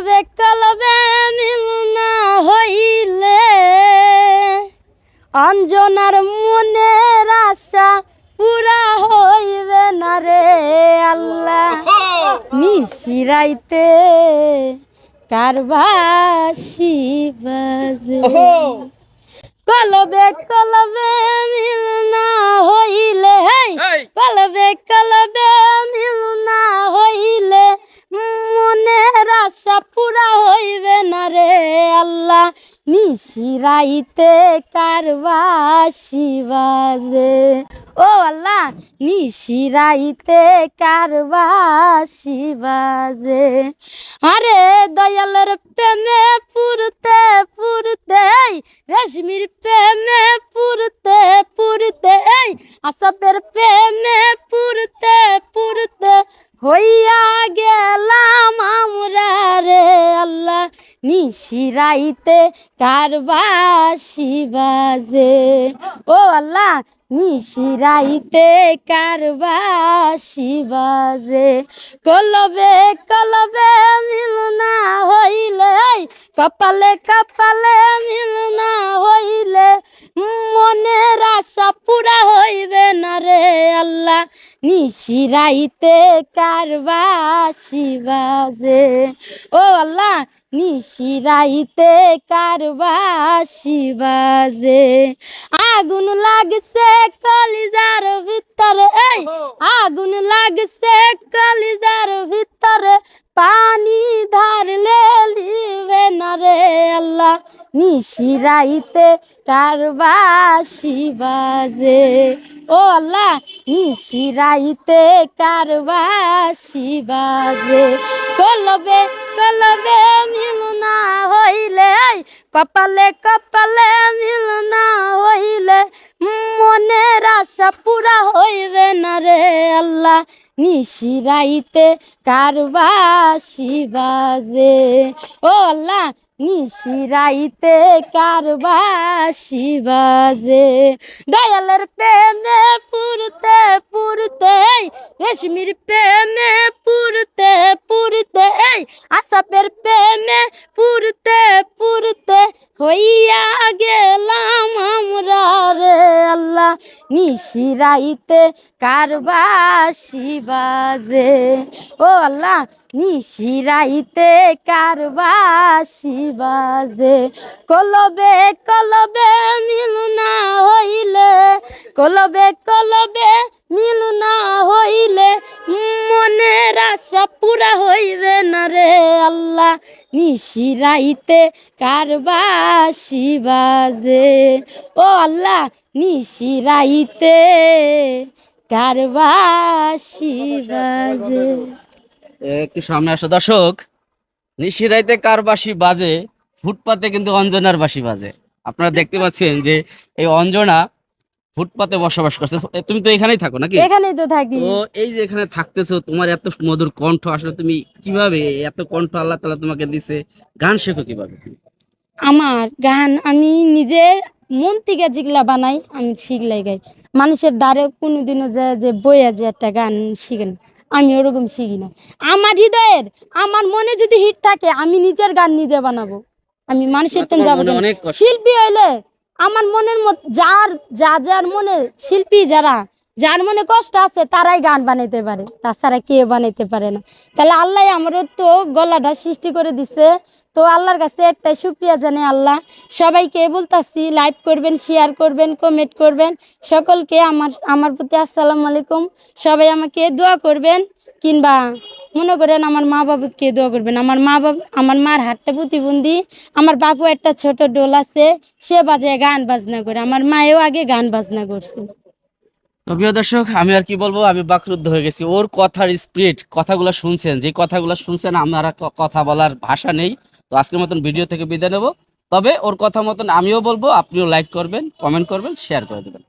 কলবে কলবে মিলনা হইলে। অঞ্জনার মনের আশা পুরা হইবে না রে আল্লাহ। নিশিরাইতে কারবাসি বাজে কলবে কলবে মিলনা হইলে। হেই কলবে কলবে নিশিরাইতে কারবাসি বাজে ও আল্লাহ নিশিরাইতে কারবাসি বাজে আরে দয়ালের প্রেমে পুরতে পুরতে রেশমির প্রেমে পুরতে নিশিরাইতে কারবাসি বাজে ও আল্লাহ নিশিরাইতে কারবাসি বাজে। কলবে কলবে মিলনা হইলে কপালে কপালে মিলনা হইলে, মনের আশা পুরা হইবে না রে আল্লাহ। নিশিরাইতে কারবাসি বাজে। ও আল্লাহ, নিশিরাইতে কারবাসি বাজে। আগুন লাগছে কলিজার ভিতরে এই আগুন লাগছে কলিজার ভিতরে। পানি ধারলে লিবে না রে আল্লাহ নিশিরাইতে কারবাসি বাজে? ও আল্লাহ নিশিরাইতে কারবাসি বাজে? কলবে কলবে মিলনা হইলে কপালে কপালে মিলনা মনের আশা পুরা হইবে না রে আল্লাহ। নিশিরাইতে কারবাসি বাজে? ও আল্লাহ, নিশিরাইতে কারবাসি বাজে? দয়ালের প্রেমে পুরতে পুরতে রেশমির প্রেমে আল্লাহ নিশিরাইতে কারবাসি বাজে। ও আল্লাহ, নিশিরাইতে কারবাসি বাজে। কলবে কলবে মিলনা হইলে, কলবে কলবে মিলনা হইলে মনের আশা পুরা হইবে না রে আল্লাহ। নিশিরাইতে কারবাসি বাজে। ও আল্লাহ কারবাসি বাজে। এ, একটু সামনে আসো। দর্শক নিশিরাইতে কার বাজে ফুটপাতে কিন্তু অঞ্জনার বাজে। আপনারা দেখতে পাচ্ছেন যে এই অঞ্জনা ফুটপাতে বসবাস করছে। তুমি তো এখানেই থাকো নাকি? এখানেই তো থাকি। তো এই যে এখানে থাকতেছো তোমার এত মধুর কণ্ঠ আসলে তুমি কীভাবে এত কণ্ঠ আল্লাহ তাআলা তোমাকে দিছে? গান শেখো কীভাবে? আমার গান আমি নিজের মন থেকে যেগুলা বানাই আমি শিখলাই গাই। মানুষের দ্বারে কোনোদিনও যে যে বইয়া যে একটা গান শিখে না আমি ওরকম শিখি না। আমার হৃদয়ের আমার মনে যদি হিট থাকে আমি নিজের গান নিজে বানাবো। আমি মানুষের তেন যাব শিল্পী হইলে আমার মনের মত যার যা যার মনে শিল্পী যারা যার মনে কষ্ট আছে তারাই গান বানাইতে পারে, তাছাড়া কেউ বানাইতে পারে না। তাহলে আল্লাহ আমারও তো গলাটা সৃষ্টি করে দিছে। তো আল্লাহর কাছে একটা শুক্রিয়া জানে আল্লাহ। সবাইকে বলতাছি লাইভ করবেন শেয়ার করবেন কমেন্ট করবেন। সকলকে আমার আমার প্রতি আসসালামু আলাইকুম। সবাই আমাকে দোয়া করবেন, কিংবা মনে করেন আমার মা বাবাকে দোয়া করবেন। আমার মা বাবা, আমার মার হাতটা প্রতিবন্ধী। আমার বাপু একটা ছোট ডোল আছে, সে বাজে গান বাজনা করে। আমার মায়েও আগে গান বাজনা করছে। প্রিয় দর্শক, আমি আর কি বলব, আমি বাকরুদ্ধ হয়ে গেছি। ওর কথার স্পিরিট কথাগুলো শুনছেন, যে কথাগুলো শুনছেন, আমার কথা বলার ভাষা নেই। তো আজকের মতন ভিডিও থেকে বিদায় নেব। তবে ওর কথা মতন আমিও বলব, আপনিও লাইক করবেন কমেন্ট করবেন শেয়ার করে দেবেন।